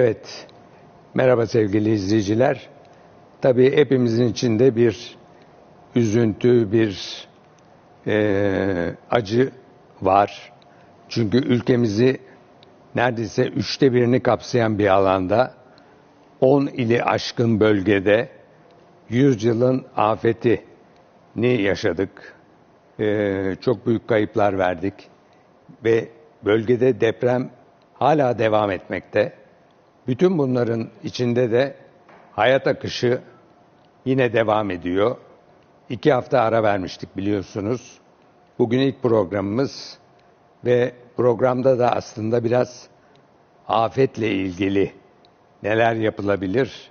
Evet, merhaba sevgili izleyiciler. Tabii hepimizin içinde bir üzüntü, bir eee, acı var. Çünkü ülkemizi neredeyse üçte birini kapsayan bir alanda 10 ili aşkın bölgede 100 yılın afetini yaşadık. Eee, çok büyük kayıplar verdik ve bölgede deprem hala devam etmekte. Bütün bunların içinde de hayat akışı yine devam ediyor. İki hafta ara vermiştik biliyorsunuz. Bugün ilk programımız ve programda da aslında biraz afetle ilgili neler yapılabilir,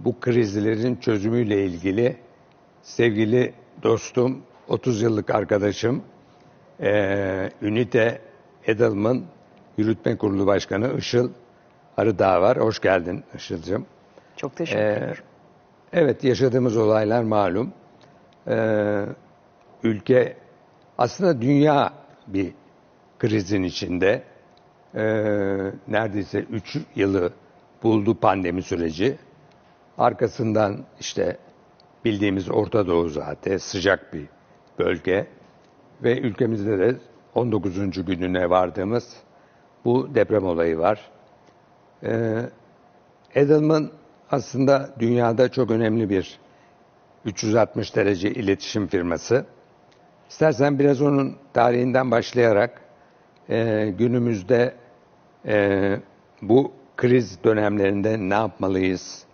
bu krizlerin çözümüyle ilgili sevgili dostum, 30 yıllık arkadaşım, Ünite Edelman Yürütme Kurulu Başkanı Işıl Arıdağ var. Hoş geldin Işıl'cığım. Çok teşekkür Ee, ederim. Evet yaşadığımız olaylar malum. Ee, ülke aslında dünya bir krizin içinde. Ee, neredeyse 3 yılı buldu pandemi süreci. Arkasından işte bildiğimiz Orta Doğu zaten sıcak bir bölge ve ülkemizde de 19. gününe vardığımız bu deprem olayı var. Ee, Edelman aslında dünyada çok önemli bir 360 derece iletişim firması. İstersen biraz onun tarihinden başlayarak e, günümüzde e, bu kriz dönemlerinde ne yapmalıyız?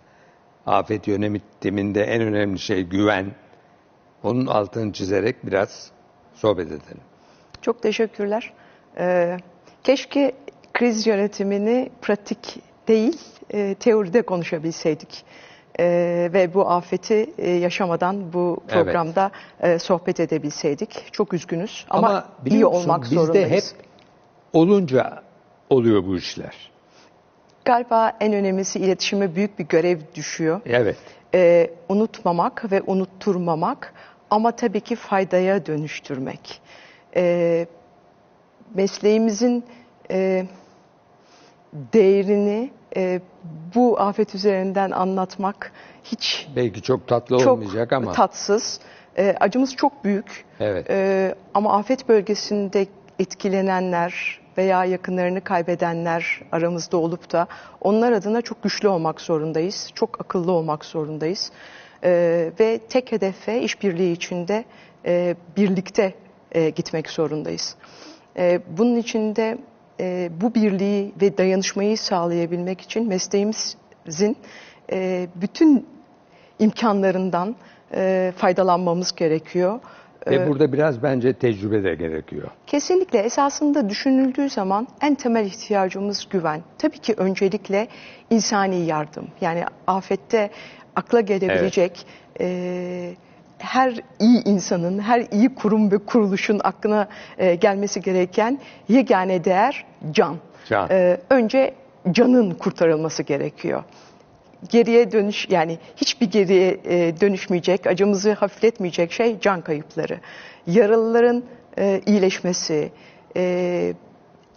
Afet yönetiminde en önemli şey güven. Onun altını çizerek biraz sohbet edelim. Çok teşekkürler. Ee, keşke kriz yönetimini pratik değil, e, teoride konuşabilseydik. Ee, ve bu afeti e, yaşamadan bu Evet. programda e, sohbet edebilseydik. Çok üzgünüz ama, iyi biliyor musun, olmak bizde zorundayız. hep olunca oluyor bu işler. Galiba en önemlisi iletişime büyük bir görev düşüyor. Evet. Ee, unutmamak ve unutturmamak ama tabii ki faydaya dönüştürmek. Ee, mesleğimizin e, değerini e, bu afet üzerinden anlatmak hiç Belki çok tatlı çok olmayacak ama. tatsız. Ee, acımız çok büyük. Evet. Ee, ama afet bölgesinde etkilenenler veya yakınlarını kaybedenler aramızda olup da onlar adına çok güçlü olmak zorundayız. Çok akıllı olmak zorundayız. Ee, ve tek hedefe işbirliği içinde e, birlikte e, gitmek zorundayız. E, bunun için de e, bu birliği ve dayanışmayı sağlayabilmek için mesleğimizin e, bütün imkanlarından e, faydalanmamız gerekiyor. Ve E, burada biraz bence tecrübe de gerekiyor. Kesinlikle esasında düşünüldüğü zaman en temel ihtiyacımız güven. Tabii ki öncelikle insani yardım. Yani afette akla gelebilecek e, her iyi insanın, her iyi kurum ve kuruluşun aklına e, gelmesi gereken yegane değer can. Can. E, önce canın kurtarılması gerekiyor geriye dönüş yani hiçbir geriye e, dönüşmeyecek, acımızı hafifletmeyecek şey can kayıpları. Yaralıların e, iyileşmesi, e,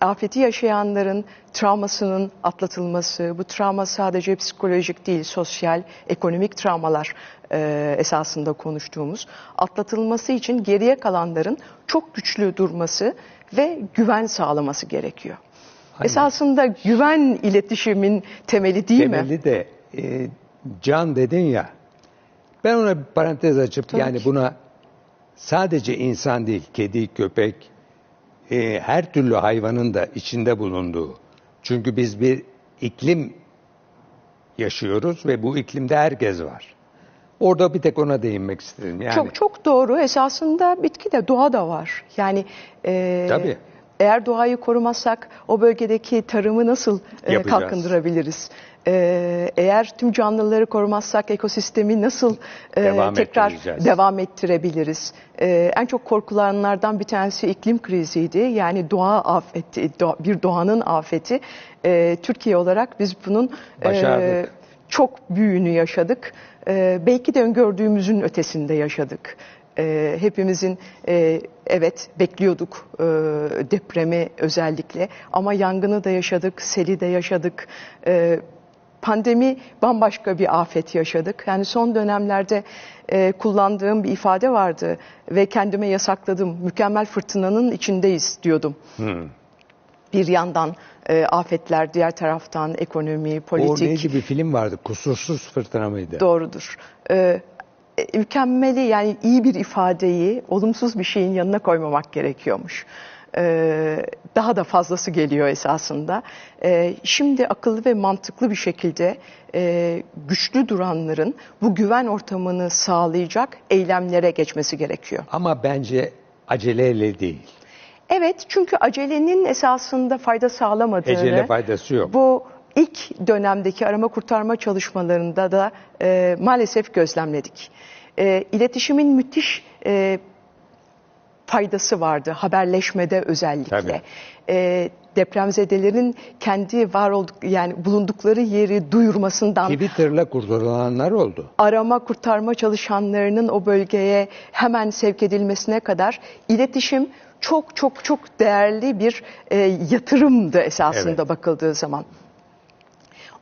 afeti yaşayanların travmasının atlatılması, bu travma sadece psikolojik değil, sosyal, ekonomik travmalar e, esasında konuştuğumuz, atlatılması için geriye kalanların çok güçlü durması ve güven sağlaması gerekiyor. Esasında güven iletişimin temeli değil mi? Temeli de e, can dedin ya. Ben ona bir parantez açıp Tabii yani ki. buna sadece insan değil, kedi, köpek, e, her türlü hayvanın da içinde bulunduğu. Çünkü biz bir iklim yaşıyoruz ve bu iklimde herkes var. Orada bir tek ona değinmek istedim. Yani Çok çok doğru. Esasında bitki de doğa da var. Yani e, Tabii. eğer doğayı korumazsak o bölgedeki tarımı nasıl e, Yapacağız. kalkındırabiliriz? E, eğer tüm canlıları korumazsak ekosistemi nasıl e, Devam tekrar devam ettirebiliriz? E, en çok korkulanlardan bir tanesi iklim kriziydi. Yani doğa afeti, doğa- bir doğanın afeti. E, Türkiye olarak biz bunun e, çok büyüğünü yaşadık. Ee, belki de öngördüğümüzün ötesinde yaşadık. E, hepimizin e, evet bekliyorduk e, depremi özellikle ama yangını da yaşadık, seli de yaşadık. E, pandemi bambaşka bir afet yaşadık. Yani son dönemlerde e, kullandığım bir ifade vardı ve kendime yasakladım. Mükemmel fırtınanın içindeyiz diyordum. Bir yandan e, afetler, diğer taraftan ekonomi, O politik. neydi bir film vardı. Kusursuz fırtına mıydı? Doğrudur. Ee, e, mükemmeli yani iyi bir ifadeyi olumsuz bir şeyin yanına koymamak gerekiyormuş. Ee, daha da fazlası geliyor esasında. Ee, şimdi akıllı ve mantıklı bir şekilde e, güçlü duranların bu güven ortamını sağlayacak eylemlere geçmesi gerekiyor. Ama bence aceleyle değil. Evet çünkü acelenin esasında fayda sağlamadığını... Ecele faydası yok. Bu ilk dönemdeki arama kurtarma çalışmalarında da e, maalesef gözlemledik. E, iletişimin müthiş e, faydası vardı haberleşmede özellikle. Tabii. E, depremzedelerin kendi var olduk yani bulundukları yeri duyurmasından Twitter'la kurtulanlar oldu. arama kurtarma çalışanlarının o bölgeye hemen sevk edilmesine kadar iletişim çok çok çok değerli bir e, yatırımdı esasında Evet. bakıldığı zaman.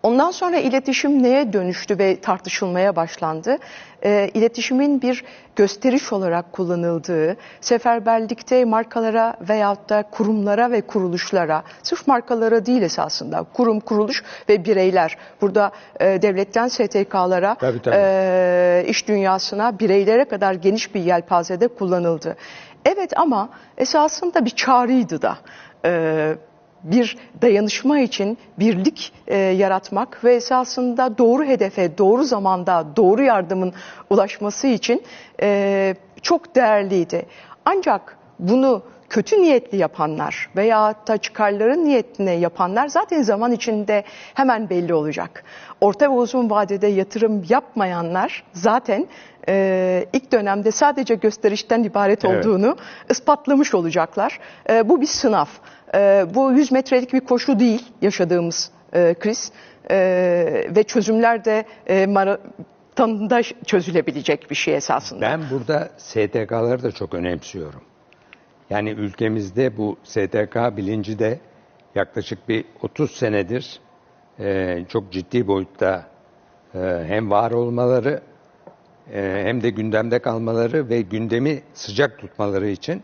Ondan sonra iletişim neye dönüştü ve tartışılmaya başlandı? E, iletişimin bir gösteriş olarak kullanıldığı, seferberlikte markalara veyahut da kurumlara ve kuruluşlara, sırf markalara değil esasında, kurum, kuruluş ve bireyler. Burada e, devletten STK'lara, Tabii, tabii. e, iş dünyasına, bireylere kadar geniş bir yelpazede kullanıldı. Evet ama esasında bir çağrıydı da. E, bir dayanışma için birlik e, yaratmak ve esasında doğru hedefe, doğru zamanda, doğru yardımın ulaşması için e, çok değerliydi. Ancak bunu kötü niyetli yapanlar veya da çıkarların niyetine yapanlar zaten zaman içinde hemen belli olacak. Orta ve uzun vadede yatırım yapmayanlar zaten e, ilk dönemde sadece gösterişten ibaret Evet. olduğunu ispatlamış olacaklar. E, bu bir sınav. E, bu 100 metrelik bir koşu değil yaşadığımız e, kriz E, ve çözümler de e, maratonda çözülebilecek bir şey esasında. Ben burada STK'ları da çok önemsiyorum. Yani ülkemizde bu STK bilinci de yaklaşık bir 30 senedir e, çok ciddi boyutta e, hem var olmaları e, hem de gündemde kalmaları ve gündemi sıcak tutmaları için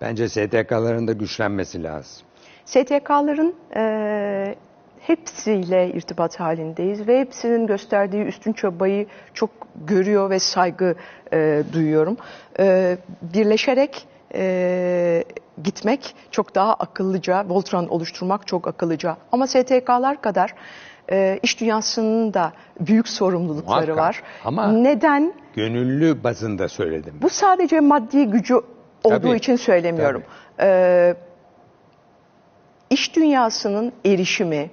bence STK'ların da güçlenmesi lazım. STK'ların e, hepsiyle irtibat halindeyiz ve hepsinin gösterdiği üstün çabayı çok görüyor ve saygı e, duyuyorum. E, birleşerek e, gitmek çok daha akıllıca, Voltran oluşturmak çok akıllıca. Ama STK'lar kadar e, iş dünyasının da büyük sorumlulukları Muhakkak. var. Ama- Neden? Gönüllü bazında söyledim. Bu sadece maddi gücü olduğu Tabii, için söylemiyorum. Ee, iş dünyasının erişimi,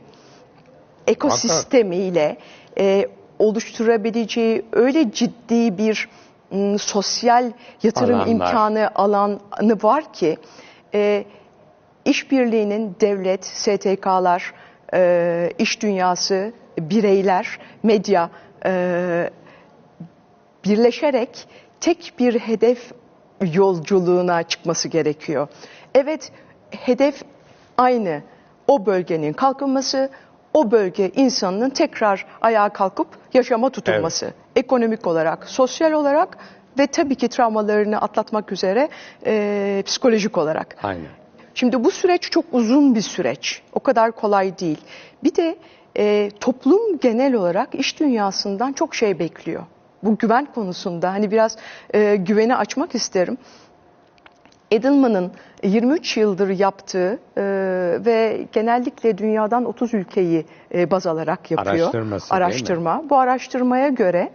ekosistemiyle e, oluşturabileceği öyle ciddi bir sosyal yatırım Alanlar. imkanı alanı var ki e, işbirliğinin devlet, STK'lar, e, iş dünyası, bireyler, medya e, birleşerek tek bir hedef yolculuğuna çıkması gerekiyor. Evet, hedef aynı. O bölgenin kalkınması, o bölge insanının tekrar ayağa kalkıp yaşama tutulması. Ekonomik olarak, sosyal olarak ve tabii ki travmalarını atlatmak üzere e, psikolojik olarak. Aynen. Şimdi bu süreç çok uzun bir süreç. O kadar kolay değil. Bir de e, toplum genel olarak iş dünyasından çok şey bekliyor. Bu güven konusunda hani biraz e, güveni açmak isterim. Edelman'ın 23 yıldır yaptığı e, ve genellikle dünyadan 30 ülkeyi e, baz alarak yapıyor. Araştırması? Araştırma. Bu araştırmaya göre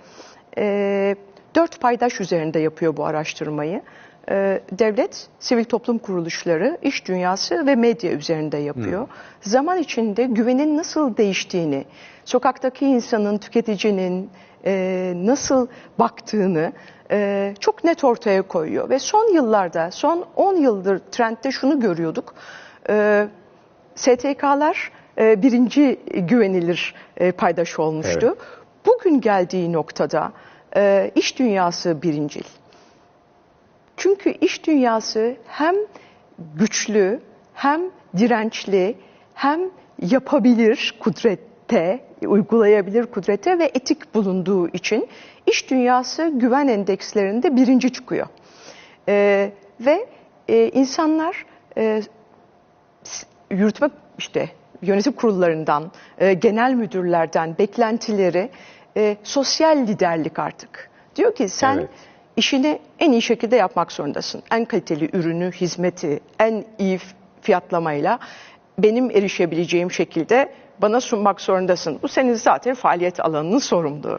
e, dört paydaş üzerinde yapıyor bu araştırmayı. E, devlet, sivil toplum kuruluşları, iş dünyası ve medya üzerinde yapıyor. Zaman içinde güvenin nasıl değiştiğini, sokaktaki insanın, tüketicinin e, nasıl baktığını e, çok net ortaya koyuyor. Ve son yıllarda, son 10 yıldır trendde şunu görüyorduk. E, STK'lar e, birinci güvenilir e, paydaş olmuştu. Evet. Bugün geldiği noktada e, iş dünyası birincil. Çünkü iş dünyası hem güçlü, hem dirençli, hem yapabilir kudrette, uygulayabilir kudrete ve etik bulunduğu için iş dünyası güven endekslerinde birinci çıkıyor. Ee, ve e, insanlar e, yürütme işte yönetim kurullarından, e, genel müdürlerden beklentileri e, sosyal liderlik artık. Diyor ki sen Evet. işini en iyi şekilde yapmak zorundasın. En kaliteli ürünü, hizmeti, en iyi fiyatlamayla benim erişebileceğim şekilde bana sunmak zorundasın. Bu senin zaten faaliyet alanının sorumluluğu.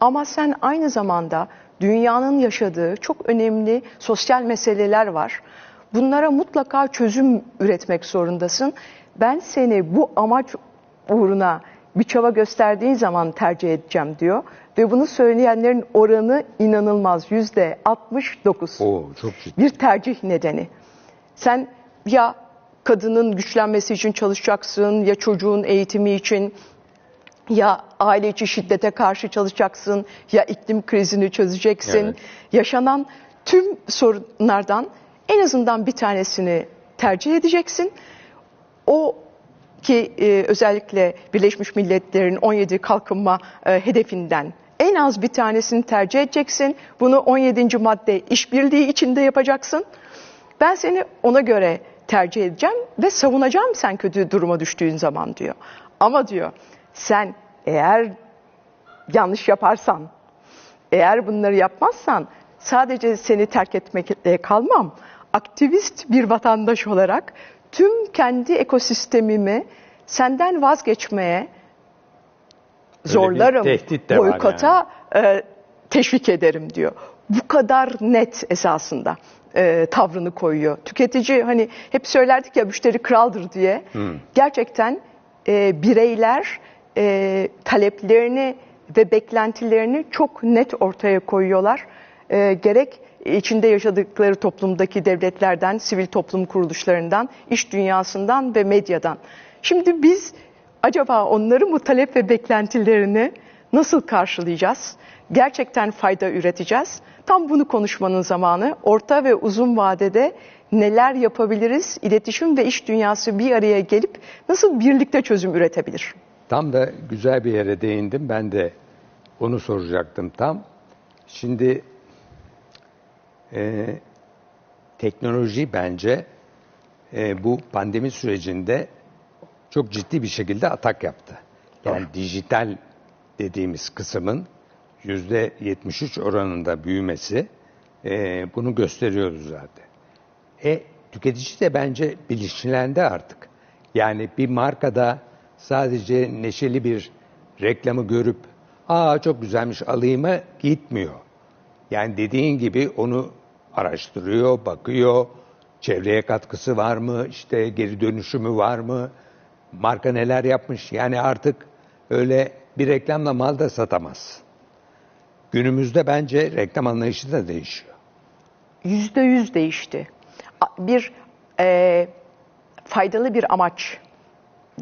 Ama sen aynı zamanda dünyanın yaşadığı çok önemli sosyal meseleler var. Bunlara mutlaka çözüm üretmek zorundasın. Ben seni bu amaç uğruna bir çaba gösterdiğin zaman tercih edeceğim diyor. Ve bunu söyleyenlerin oranı inanılmaz. Yüzde 69 Oo, çok ciddi. bir tercih nedeni. Sen ya kadının güçlenmesi için çalışacaksın, ya çocuğun eğitimi için, ya aile içi şiddete karşı çalışacaksın, ya iklim krizini çözeceksin. Evet. Yaşanan tüm sorunlardan en azından bir tanesini tercih edeceksin. O ki e, özellikle Birleşmiş Milletler'in 17 kalkınma e, hedefinden en az bir tanesini tercih edeceksin. Bunu 17. madde işbirliği içinde yapacaksın. Ben seni ona göre tercih edeceğim ve savunacağım sen kötü duruma düştüğün zaman diyor. Ama diyor sen eğer yanlış yaparsan, eğer bunları yapmazsan sadece seni terk etmekle kalmam. Aktivist bir vatandaş olarak tüm kendi ekosistemimi senden vazgeçmeye zorlarım. tehdit de Boykota e, teşvik ederim diyor. Bu kadar net esasında e, tavrını koyuyor. Tüketici hani hep söylerdik ya müşteri kraldır diye. Gerçekten e, bireyler e, taleplerini ve beklentilerini çok net ortaya koyuyorlar. E, gerek içinde yaşadıkları toplumdaki devletlerden, sivil toplum kuruluşlarından, iş dünyasından ve medyadan. Şimdi biz acaba onların bu talep ve beklentilerini nasıl karşılayacağız? Gerçekten fayda üreteceğiz. Tam bunu konuşmanın zamanı. Orta ve uzun vadede neler yapabiliriz? İletişim ve iş dünyası bir araya gelip nasıl birlikte çözüm üretebilir? Tam da güzel bir yere değindim. Ben de onu soracaktım tam. Şimdi e, teknoloji bence e, bu pandemi sürecinde çok ciddi bir şekilde atak yaptı. Yani dijital dediğimiz kısmın 73 oranında büyümesi e, bunu gösteriyordu zaten. E, tüketici de bence bilinçlendi artık. Yani bir markada sadece neşeli bir reklamı görüp aa çok güzelmiş alayım'a gitmiyor. Yani dediğin gibi onu araştırıyor, bakıyor, çevreye katkısı var mı, işte geri dönüşümü var mı, marka neler yapmış. Yani artık öyle bir reklamla mal da satamaz. Günümüzde bence reklam anlayışı da değişiyor. yüzde yüz değişti. Bir e, faydalı bir amaç,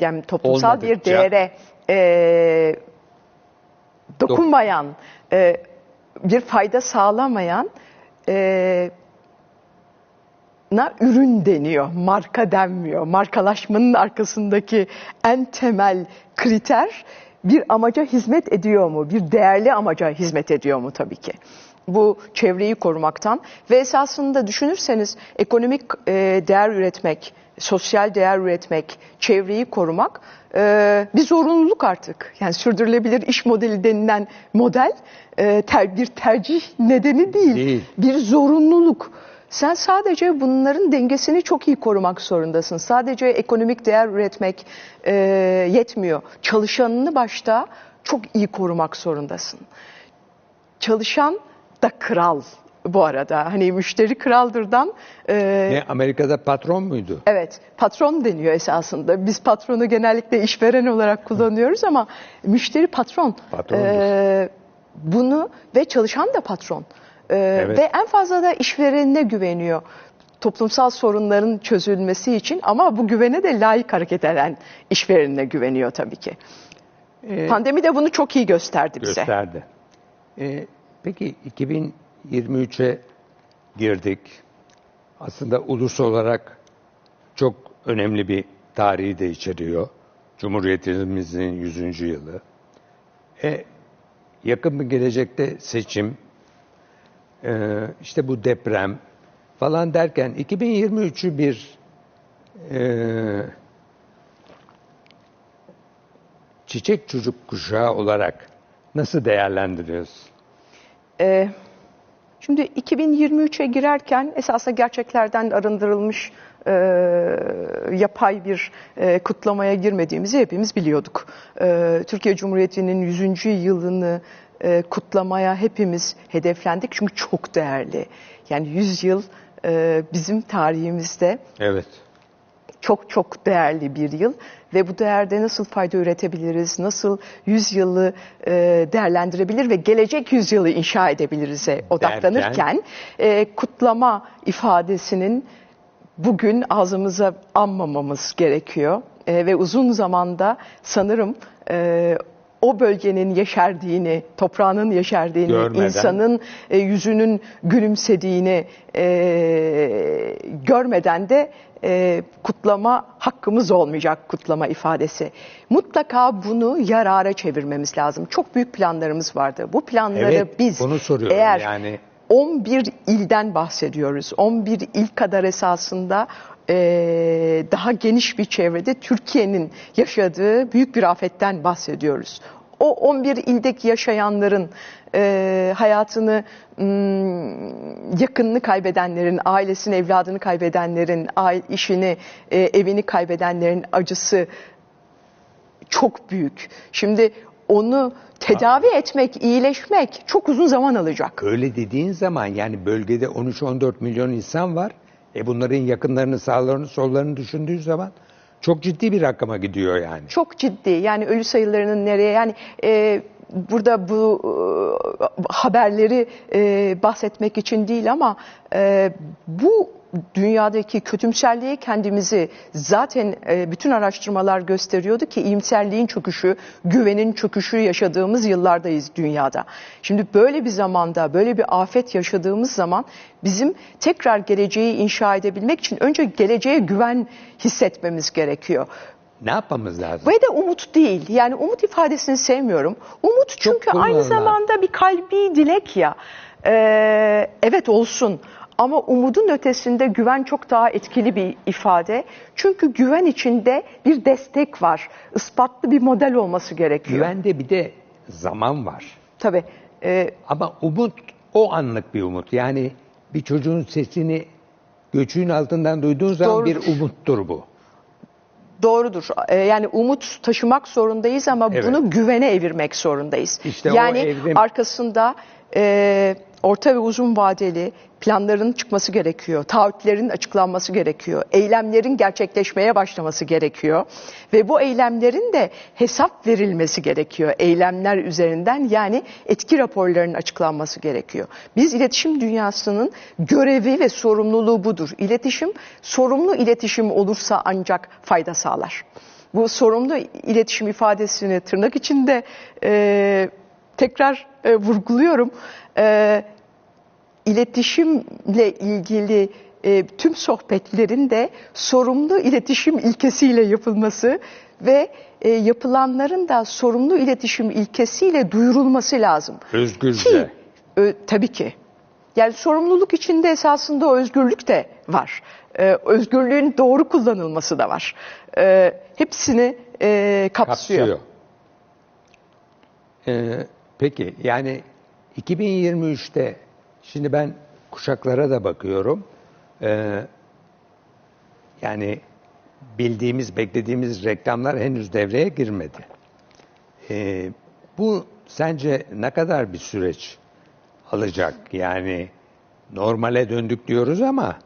yani toplumsal bir Olmadıkça- değere e, dokunmayan, e, bir fayda sağlamayan e, na ürün deniyor, marka denmiyor. Markalaşmanın arkasındaki en temel kriter bir amaca hizmet ediyor mu? Bir değerli amaca hizmet ediyor mu tabii ki? Bu çevreyi korumaktan ve esasında düşünürseniz ekonomik e, değer üretmek, sosyal değer üretmek, çevreyi korumak e, bir zorunluluk artık. Yani sürdürülebilir iş modeli denilen model e, ter, bir tercih nedeni değil, Değil. bir zorunluluk. Sen sadece bunların dengesini çok iyi korumak zorundasın. Sadece ekonomik değer üretmek e, yetmiyor. Çalışanını başta çok iyi korumak zorundasın. Çalışan da kral bu arada. Hani müşteri kraldırdan e, Ne Amerika'da patron muydu? Evet, patron deniyor esasında. Biz patronu genellikle işveren olarak kullanıyoruz ama müşteri patron. Patrondur. Ee, bunu ve çalışan da patron. Ee, Evet. Ve en fazla da işverenine güveniyor. Toplumsal sorunların çözülmesi için ama bu güvene de layık hareket eden işverenine güveniyor tabii ki. Pandemi de bunu çok iyi gösterdi bize. gösterdi. Ee, peki 2023'e girdik. Aslında ulus olarak çok önemli bir tarihi de içeriyor. Cumhuriyetimizin 100. yılı. E, yakın bir gelecekte seçim, e, işte bu deprem falan derken 2023'ü bir e, çiçek çocuk kuşağı olarak nasıl değerlendiriyorsun? Ee, şimdi 2023'e girerken esasında gerçeklerden arındırılmış e, yapay bir e, kutlamaya girmediğimizi hepimiz biliyorduk. E, Türkiye Cumhuriyeti'nin 100. yılını e, kutlamaya hepimiz hedeflendik çünkü çok değerli. Yani 100 yıl e, bizim tarihimizde Evet. çok çok değerli bir yıl ve bu değerde nasıl fayda üretebiliriz, nasıl yüzyılı e, değerlendirebilir ve gelecek yüzyılı inşa edebiliriz'e odaklanırken e, kutlama ifadesinin bugün ağzımıza anmamamız gerekiyor E, ve uzun zamanda sanırım e, o bölgenin yeşerdiğini, toprağının yeşerdiğini, Görmeden. insanın e, yüzünün gülümsediğini e, görmeden de e, kutlama hakkımız olmayacak kutlama ifadesi. Mutlaka bunu yarara çevirmemiz lazım. Çok büyük planlarımız vardı. Bu planları Evet, biz bunu eğer Yani- 11 ilden bahsediyoruz. 11 il kadar esasında e, daha geniş bir çevrede Türkiye'nin yaşadığı büyük bir afetten bahsediyoruz. O 11 ildeki yaşayanların e, hayatını, yakınını kaybedenlerin, ailesini, evladını kaybedenlerin, işini, e, evini kaybedenlerin acısı çok büyük. Şimdi onu tedavi etmek, iyileşmek çok uzun zaman alacak. Öyle dediğin zaman yani bölgede 13-14 milyon insan var. E bunların yakınlarını, sağlarını, sollarını düşündüğün zaman çok ciddi bir rakama gidiyor yani. Çok ciddi. Yani ölü sayılarının nereye yani e, burada bu e, haberleri e, bahsetmek için değil ama e, bu dünyadaki kötümserliğe kendimizi zaten bütün araştırmalar gösteriyordu ki iyimserliğin çöküşü, güvenin çöküşü yaşadığımız yıllardayız dünyada. Şimdi böyle bir zamanda, böyle bir afet yaşadığımız zaman bizim tekrar geleceği inşa edebilmek için önce geleceğe güven hissetmemiz gerekiyor. Ne yapmamız lazım? Ve de umut değil. Yani umut ifadesini sevmiyorum. Umut çünkü aynı kullanılan. zamanda bir kalbi dilek ya. Ee, evet olsun. Ama umudun ötesinde güven çok daha etkili bir ifade. Çünkü güven içinde bir destek var. Ispatlı bir model olması gerekiyor. Güvende bir de zaman var. Tabii. Ee, Ama umut o anlık bir umut. Yani bir çocuğun sesini göçüğün altından duyduğun zaman bir Doğrudur. umuttur bu. Doğrudur. Ee, Yani umut taşımak zorundayız ama Evet. bunu güvene evirmek zorundayız. İşte yani evrim- arkasında e, orta ve uzun vadeli planların çıkması gerekiyor. Taahhütlerin açıklanması gerekiyor. Eylemlerin gerçekleşmeye başlaması gerekiyor. Ve bu eylemlerin de hesap verilmesi gerekiyor. Eylemler üzerinden yani etki raporlarının açıklanması gerekiyor. Biz iletişim dünyasının görevi ve sorumluluğu budur. İletişim, sorumlu iletişim olursa ancak fayda sağlar. Bu sorumlu iletişim ifadesini tırnak içinde e, tekrar e, vurguluyorum. E, iletişimle ilgili e, tüm sohbetlerin de sorumlu iletişim ilkesiyle yapılması ve e, yapılanların da sorumlu iletişim ilkesiyle duyurulması lazım. Özgürce. Ki, ö, tabii ki. Yani sorumluluk içinde esasında özgürlük de var. Ee, özgürlüğün doğru kullanılması da var. Ee, hepsini e, kapsıyor. kapsıyor. Ee, peki yani 2023'te şimdi ben kuşaklara da bakıyorum. Ee, yani bildiğimiz, beklediğimiz reklamlar henüz devreye girmedi. Ee, bu sence ne kadar bir süreç alacak? Yani normale döndük diyoruz ama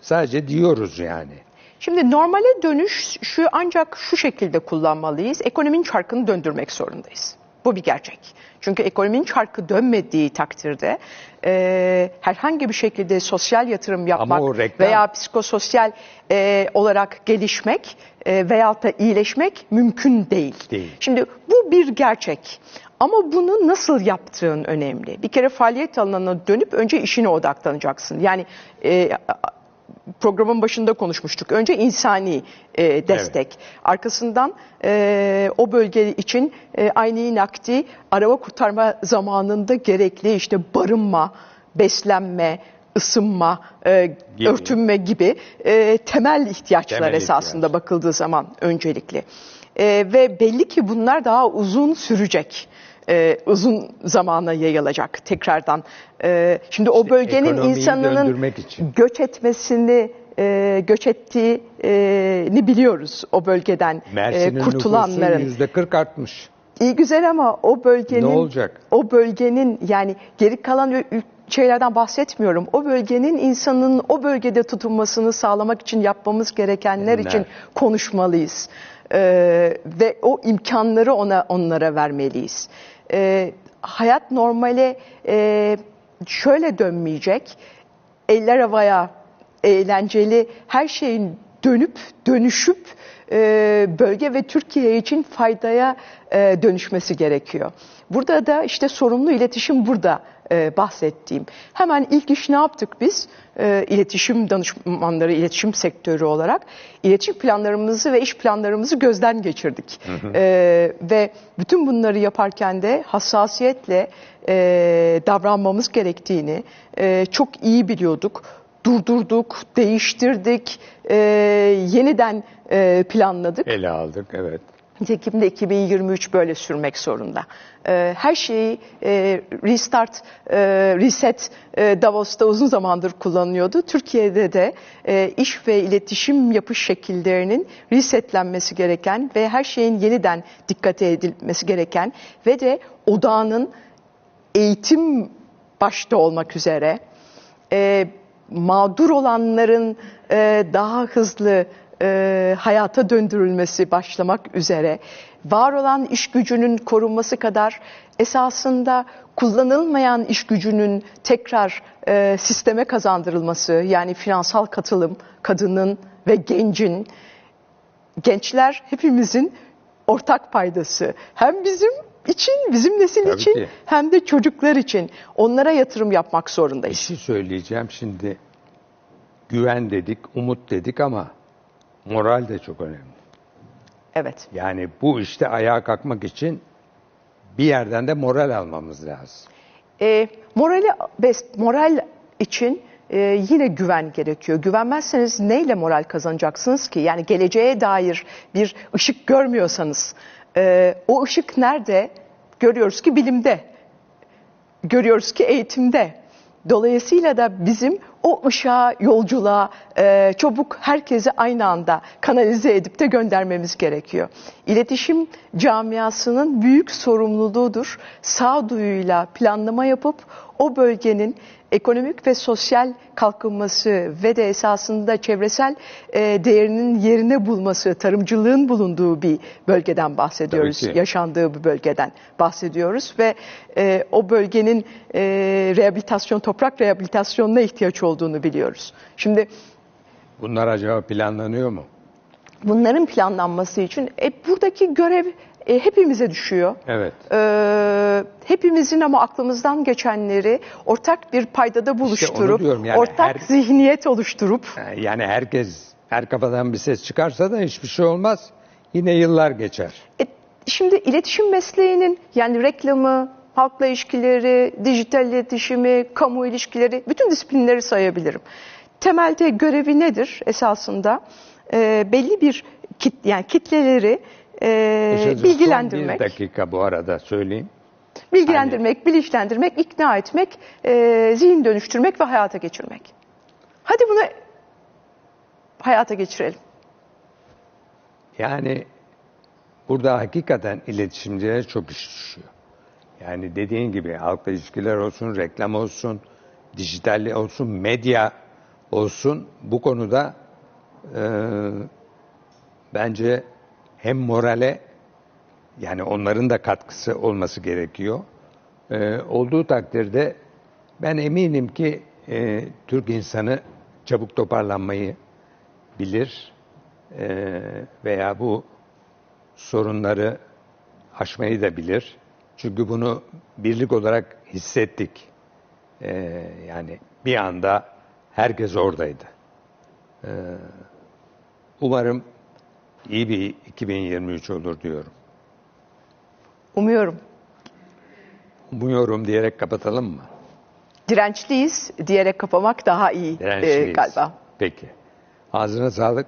sadece diyoruz yani. Şimdi normale dönüş şu ancak şu şekilde kullanmalıyız. Ekonominin çarkını döndürmek zorundayız. Bu bir gerçek. Çünkü ekonominin çarkı dönmediği takdirde e, herhangi bir şekilde sosyal yatırım yapmak reklam- veya psikososyal e, olarak gelişmek e, veyahut da iyileşmek mümkün değil. Değil. Şimdi bu bir gerçek. Ama bunu nasıl yaptığın önemli. Bir kere faaliyet alanına dönüp önce işine odaklanacaksın. Yani e, programın başında konuşmuştuk. Önce insani e, destek. Arkasından e, o bölge için e, aynı nakdi araba kurtarma zamanında gerekli işte barınma, beslenme, ısınma, e, Gibi. örtünme gibi e, temel ihtiyaçlar Temel esasında ihtiyaç. bakıldığı zaman öncelikli. E, ve belli ki bunlar daha uzun sürecek. E, uzun zamana yayılacak tekrardan. E, şimdi o bölgenin insanının göç etmesini e, göç ettiğini biliyoruz o bölgeden e, Mersin'in kurtulanların. yüzde 40 artmış. İyi güzel ama o bölgenin Ne olacak? o bölgenin yani geri kalan şeylerden bahsetmiyorum. O bölgenin insanın o bölgede tutunmasını sağlamak için yapmamız gerekenler Neler? için konuşmalıyız. Ee, ve o imkanları ona onlara vermeliyiz. Ee, hayat normale e, şöyle dönmeyecek. Eller havaya eğlenceli her şeyin dönüp dönüşüp e, bölge ve Türkiye için faydaya e, dönüşmesi gerekiyor. Burada da işte sorumlu iletişim burada e, bahsettiğim. Hemen ilk iş ne yaptık biz? E, iletişim danışmanları, iletişim sektörü olarak iletişim planlarımızı ve iş planlarımızı gözden geçirdik. E, ve bütün bunları yaparken de hassasiyetle e, davranmamız gerektiğini e, çok iyi biliyorduk durdurduk, değiştirdik, e, yeniden e, planladık. Ele aldık evet. Nitekim de 2023 böyle sürmek zorunda. E, her şeyi e, restart, e, reset e, Davos'ta uzun zamandır kullanıyordu. Türkiye'de de e, iş ve iletişim yapış şekillerinin resetlenmesi gereken ve her şeyin yeniden dikkate edilmesi gereken ve de odağının eğitim başta olmak üzere mağdur olanların daha hızlı e, hayata döndürülmesi başlamak üzere var olan iş gücünün korunması kadar esasında kullanılmayan iş gücünün tekrar e, sisteme kazandırılması yani finansal katılım kadının ve gencin gençler hepimizin ortak paydası. Hem bizim için, bizim nesil Tabii için ki. hem de çocuklar için onlara yatırım yapmak Bir zorundayız. şey söyleyeceğim şimdi. Güven dedik, umut dedik ama moral de çok önemli. Evet. Yani bu işte ayağa kalkmak için bir yerden de moral almamız lazım. E, morali moral için e, yine güven gerekiyor. Güvenmezseniz neyle moral kazanacaksınız ki? Yani geleceğe dair bir ışık görmüyorsanız e, o ışık nerede? Görüyoruz ki bilimde. Görüyoruz ki eğitimde. Dolayısıyla da bizim o ışığa, yolculuğa e, çabuk herkesi aynı anda kanalize edip de göndermemiz gerekiyor. İletişim camiasının büyük sorumluluğudur. Sağduyuyla planlama yapıp o bölgenin ekonomik ve sosyal kalkınması ve de esasında çevresel e, değerinin yerine bulması, tarımcılığın bulunduğu bir bölgeden bahsediyoruz. Yaşandığı bir bölgeden bahsediyoruz ve e, o bölgenin e, rehabilitasyon, toprak rehabilitasyonuna ihtiyaç olduğunu biliyoruz. Şimdi Bunlar acaba planlanıyor mu? bunların planlanması için e, buradaki görev e, hepimize düşüyor. Evet. Ee, hepimizin ama aklımızdan geçenleri ortak bir paydada buluşturup, diyorum yani ortak her- zihniyet oluşturup Yani herkes, her kafadan bir ses çıkarsa da hiçbir şey olmaz. Yine yıllar geçer. E, şimdi iletişim mesleğinin yani reklamı, halkla ilişkileri, dijital iletişimi, kamu ilişkileri bütün disiplinleri sayabilirim. Temelde görevi nedir esasında? E, belli bir kit, yani kitleleri e, Son bir bilgilendirmek, dakika bu arada söyleyeyim. bilgilendirmek, bilinçlendirmek, ikna etmek, e, zihin dönüştürmek ve hayata geçirmek. Hadi bunu hayata geçirelim. Yani burada hakikaten iletişimcilere çok iş düşüyor. Yani dediğin gibi halkla ilişkiler olsun, reklam olsun, dijital olsun, medya olsun bu konuda e, bence hem morale Yani onların da katkısı olması gerekiyor. Ee, olduğu takdirde ben eminim ki e, Türk insanı çabuk toparlanmayı bilir Ee, veya bu sorunları aşmayı da bilir. Çünkü bunu birlik olarak hissettik. Ee, yani bir anda herkes oradaydı. Ee, umarım iyi bir 2023 olur diyorum. Umuyorum. Umuyorum diyerek kapatalım mı? Dirençliyiz diyerek kapamak daha iyi e, galiba. Peki. Ağzına sağlık.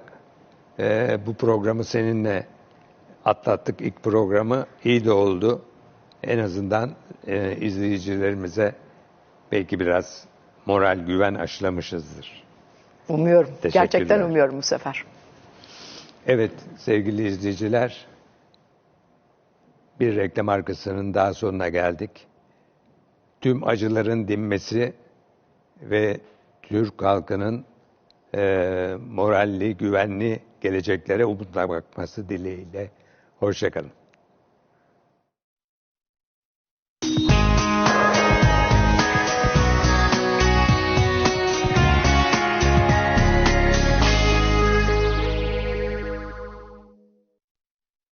Ee, bu programı seninle atlattık. İlk programı iyi de oldu. En azından e, izleyicilerimize belki biraz moral, güven aşılamışızdır. Umuyorum. Gerçekten umuyorum bu sefer. Evet sevgili izleyiciler, bir reklam arkasının daha sonuna geldik. Tüm acıların dinmesi ve Türk halkının eee moralli, güvenli geleceklere umutla bakması dileğiyle. Hoşçakalın.